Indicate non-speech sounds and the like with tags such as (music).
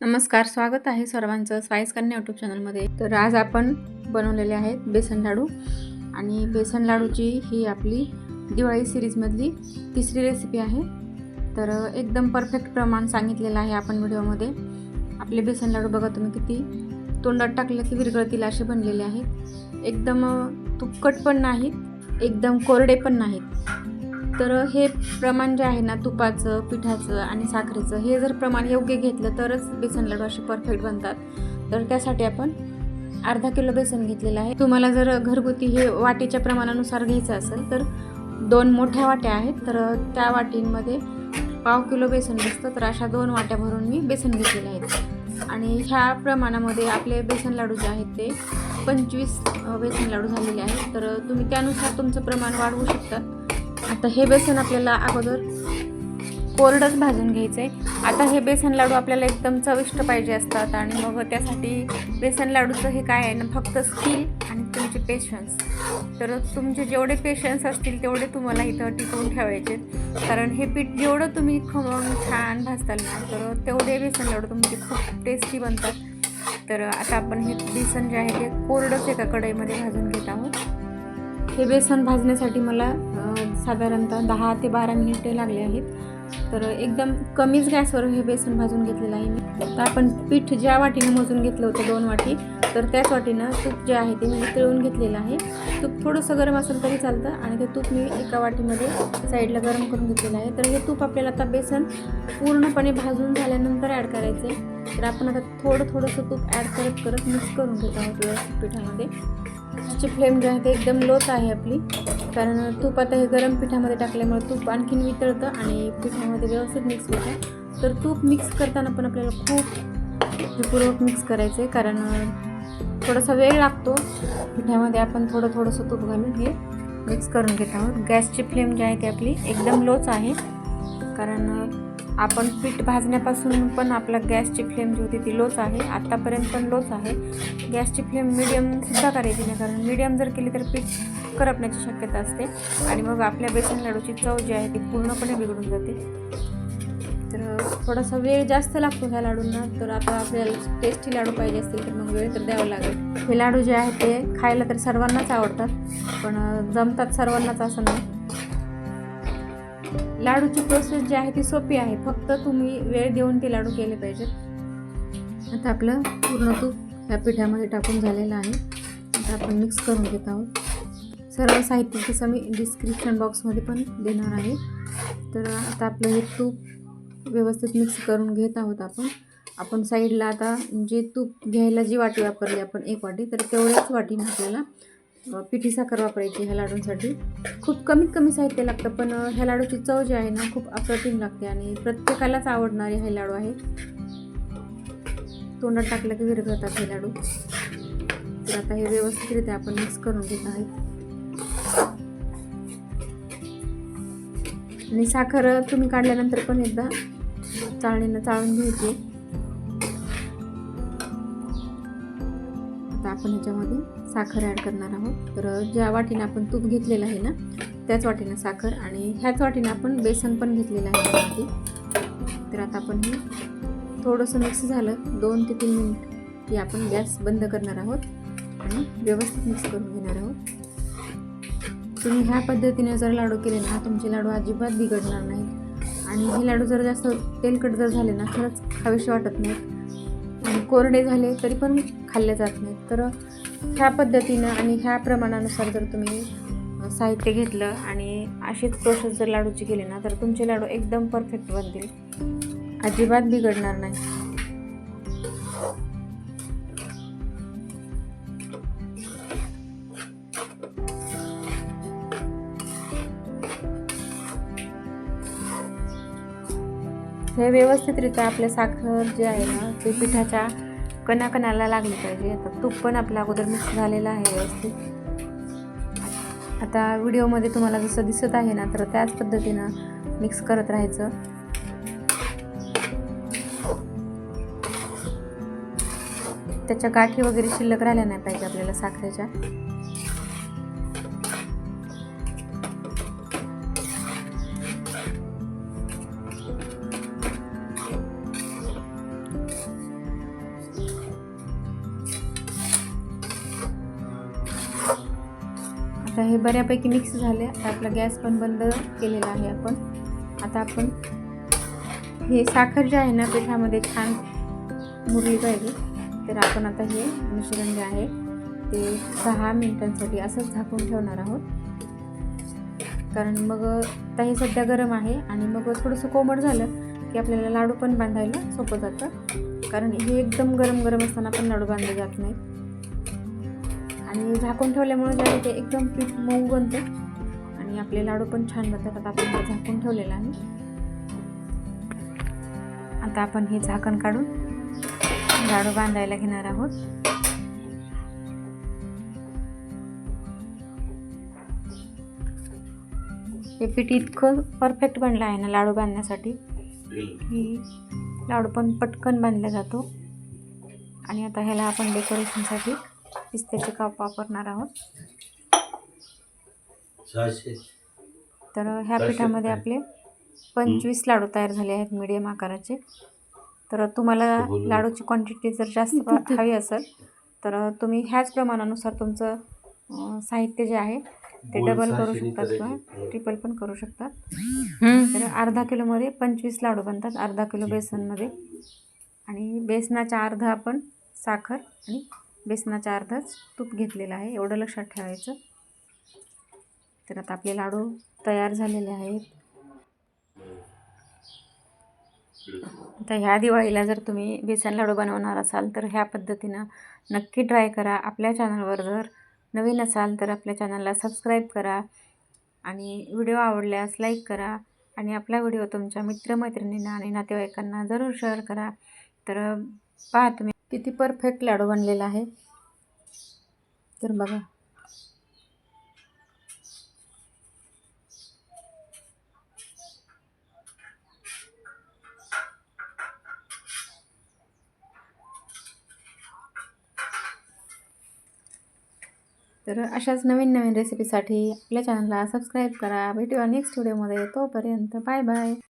नमस्कार स्वागत आहे सर्वांचं स्पाईस कन्या यूट्यूब चॅनलमध्ये तर आज आपण बनवलेले आहेत बेसन लाडू. आणि बेसन लाडूची ही आपली दिवाळी सिरीजमधली तिसरी रेसिपी आहे. तर एकदम परफेक्ट प्रमाण सांगितलेलं आहे आपण व्हिडिओमध्ये. आपले बेसन लाडू बघा तुम्ही किती तोंडात टाकले की विरगळतील असे बनलेले आहेत. एकदम तुपकट पण नाहीत एकदम कोरडे पण नाहीत. तर हे प्रमाण जे आहे ना तुपाचं पिठाचं आणि साखरेचं हे जर प्रमाण योग्य घेतलं तरच बेसन लाडू असे परफेक्ट बनतात. तर त्यासाठी आपण अर्धा किलो बेसन घेतलेलं आहे. तुम्हाला जर घरगुती हे वाटीच्या प्रमाणानुसार घ्यायचं असेल तर दोन मोठ्या वाट्या आहेत. तर त्या वाटींमध्ये पाव किलो बेसन बसतं तर अशा दोन वाट्या भरून मी बेसन घेतलेले आहेत आणि ह्या प्रमाणामध्ये आपले बेसन लाडू जे आहेत ते पंचवीस बेसन लाडू झालेले आहेत. तर तुम्ही त्यानुसार तुमचं प्रमाण वाढवू शकता. आता हे बेसन आपल्याला अगोदर कोरडंच भाजून घ्यायचं आहे आता हे बेसन लाडू आपल्याला एकदम चविष्ट पाहिजे असतात आणि मग त्यासाठी बेसन लाडूचं हे काय आहे ना फक्त स्किल आणि तुमचे पेशन्स तर तुमचे जेवढे पेशन्स असतील तेवढे तुम्हाला इथं टिकवून ठेवायचे. कारण हे पीठ जेवढं तुम्ही खमवून छान भाजताल ना तर तेवढे बेसन लाडू तुमचे खूप टेस्टी बनतात. तर आता आपण हे बेसन जे आहे ते कोरडंच एका कढईमध्ये भाजून घेत आहोत. हे बेसन भाजण्यासाठी मला साधारणतः दहा ते बारा मिनिटे लागले आहेत. तर एकदम कमीच गॅसवर हे बेसन भाजून घेतलेलं आहे मी. तर आपण पीठ ज्या वाटीने मोजून घेतलं होतं दोन वाटी तर त्याच वाटीनं तूप जे आहे ते मी तळून घेतलेलं आहे. तूप थोडंसं गरम असेल तरी चालतं आणि ते तूप मी एका वाटीमध्ये साईडला गरम करून घेतलेलं आहे. तर हे तूप आपल्याला आता बेसन पूर्णपणे भाजून झाल्यानंतर ॲड करायचं आहे तर आपण आता थोडं थोडंसं तूप ॲड करत करत मिक्स करून घेत आहोत व्यवस्थित पिठामध्ये. गॅसची फ्लेम जी आहे ते एकदम लोच आहे आपली. कारण तूप आता हे गरम पिठामध्ये टाकल्यामुळे तूप आणखीन वितळतं आणि पिठामध्ये व्यवस्थित मिक्स होतं. तर तूप मिक्स करताना पण आपल्याला खूप पूर्वक मिक्स करायचं आहे कारण थोडासा वेळ लागतो. पिठामध्ये आपण थोडं थोडंसं तूप घालून हे मिक्स करून घेत आहोत. गॅसची फ्लेम जी आहे ती आपली एकदम लोच आहे. कारण आपण पीठ भाजण्यापासून पण आपला गॅसची फ्लेम जी होती ती लोच आहे. आत्तापर्यंत पण लोच आहे. गॅसची फ्लेम मिडियमसुद्धा करायची नाही कारण मिडियम जर केली तर पीठ करपण्याची शक्यता असते. आणि मग आपल्या बेसन लाडूची चव जी आहे ती पूर्णपणे बिघडून जाते. तर थोडासा वेळ जास्त लागतो ह्या लाडूंना. तर आता आपल्याला टेस्टी लाडू पाहिजे असतील तर मग वेळ तर द्यावा लागेल. हे लाडू जे आहे ते खायला तर सर्वांनाच आवडतात. पण जमतात सर्वांनाच असं नाही. लाडूची प्रोसेस जी आहे ती सोपी आहे. फक्त तुम्ही वेळ देऊन ते लाडू केले पाहिजेत. आता आपलं पूर्ण तूप या पिठामध्ये टाकून झालेलं आहे. आता आपण मिक्स करून घेत आहोत. सर्व साहित्य तसं मी डिस्क्रिप्शन बॉक्समध्ये पण देणार आहे. तर आता आपलं हे तूप व्यवस्थित मिक्स करून घेत आहोत आपण. आपण साईडला आता जे तूप घ्यायला जी वाटी वापरली आपण एक वाटी तर तेवढ्याच वाटीने आपल्याला पिठी साखर वापरायची ह्या लाडूंसाठी. खूप कमीत कमी साहित्य लागतं पण ह्या लाडूची चव जी आहे ना खूप अप्रतिम लागते आणि प्रत्येकालाच आवडणारे हे लाडू आहे तोंडात टाकलं की विरघळतात हे लाडू. तर आता हे व्यवस्थितरित्या आपण मिक्स करून घेत आहोत. आणि साखर तुम्ही काढल्यानंतर पण एकदा चाळणीनं चाळून घ्यायची. आता आपण ह्याच्यामध्ये साखर ॲड करणार आहोत. तर ज्या वाटीने आपण तूप घेतलेलं आहे ना त्याच वाटीनं साखर आणि ह्याच वाटीनं आपण बेसन पण घेतलेलं आहे त्यामध्ये तर आता आपण हे थोडंसं मिक्स झालं दोन ते तीन मिनिट की आपण गॅस बंद करणार आहोत आणि व्यवस्थित मिक्स करून घेणार आहोत. तुम्ही ह्या पद्धतीने जर लाडू केले ना तुमचे लाडू अजिबात बिघडणार नाहीत. आणि हे लाडू जर जास्त तेलकट जर झाले ना खरंच खावेसे वाटत नाहीत. कोरडे झाले तरी पण खाल्ले जात नाहीत. तर ह्या पद्धतीनं आणि ह्या प्रमाणानुसार जर तुम्ही साहित्य घेतलं आणि अशीच प्रोसेस जर लाडूची केली ना तर तुमचे लाडू एकदम परफेक्ट बनतील. अजिबात बिघडणार नाही. हे व्यवस्थितरित्या आपले साखर जे आहे ना ते पिठाच्या कणाकणाला लागली पाहिजे. आता तूप पण आपल्या अगोदर मिक्स झालेला आहे व्यवस्थित. आता व्हिडिओमध्ये तुम्हाला जसं दिसत आहे ना तर त्याच पद्धतीनं मिक्स करत राहायचं. त्याच्या गाठी वगैरे शिल्लक राहिल्या नाही पाहिजे आपल्याला साखरेच्या. आता हे बऱ्यापैकी मिक्स झाले. आता आपला गॅस पण बंद केलेला आहे आपण. आता आपण हे साखर जे आहे ना पिठामध्ये छान मुरली पाहिजे. तर आपण आता हे मिश्रण जे आहे ते दहा मिनिटांसाठी असंच झाकून ठेवणार आहोत. कारण मग आता हे सध्या गरम आहे आणि मग थोडंसं कोमट झालं की आपल्याला लाडू पण बांधायला सोपं जातं. कारण हे एकदम गरम गरम असताना पण लाडू बांधले जात नाही आणि झाकून ठेवल्यामुळे जे ते एकदम पीठ मऊ बनतं. आणि आपले लाडू पण छान बनतात. आता आपण झाकून ठेवलेलं आहे. आता आपण हे झाकण काढून लाडू बांधायला घेणार आहोत. हे पीठ इतकं परफेक्ट बनलं आहे ना लाडू बांधण्यासाठी. की लाडू पण पटकन बांधला जातो. आणि आता ह्याला आपण डेकोरेशनसाठी पिस्त्याचे काप वापरणार आहोत. तर ह्या पिठामध्ये. आपले पंचवीस लाडू तयार झाले आहेत मीडियम आकाराचे. तर तुम्हाला. लाडूची क्वांटिटी जर जास्त (laughs) हवी असेल तर तुम्ही ह्याच प्रमाणानुसार तुमचं साहित्य जे आहे ते बोल डबल करू शकतात. किंवा ट्रिपल पण करू शकतात. तर अर्धा किलोमध्ये पंचवीस लाडू बनतात अर्धा किलो बेसनमध्ये. आणि बेसनाच्या अर्धा आपण साखर आणि बेसनाच्या अर्धाच तूप घेतलेलं आहे एवढं लक्षात ठेवायचं. तर आता आपले लाडू तयार झालेले आहेत. आता ह्या दिवाळीला जर तुम्ही बेसन लाडू बनवणार असाल तर ह्या पद्धतीनं नक्की ट्राय करा. आपल्या चॅनलवर जर नवीन असाल तर आपल्या चॅनलला सबस्क्राईब करा आणि व्हिडिओ आवडल्यास लाईक करा आणि आपला व्हिडिओ तुमच्या मित्रमैत्रिणींना आणि नातेवाईकांना जरूर शेअर करा. तर पहा तुम्ही. किती परफेक्ट लाडू बनलेला आहे. तर बघा. तर अशाच नवीन नवीन रेसिपीसाठी आपल्या चॅनलला सबस्क्राईब करा. भेटूया नेक्स्ट व्हिडिओमध्ये तोपर्यंत बाय बाय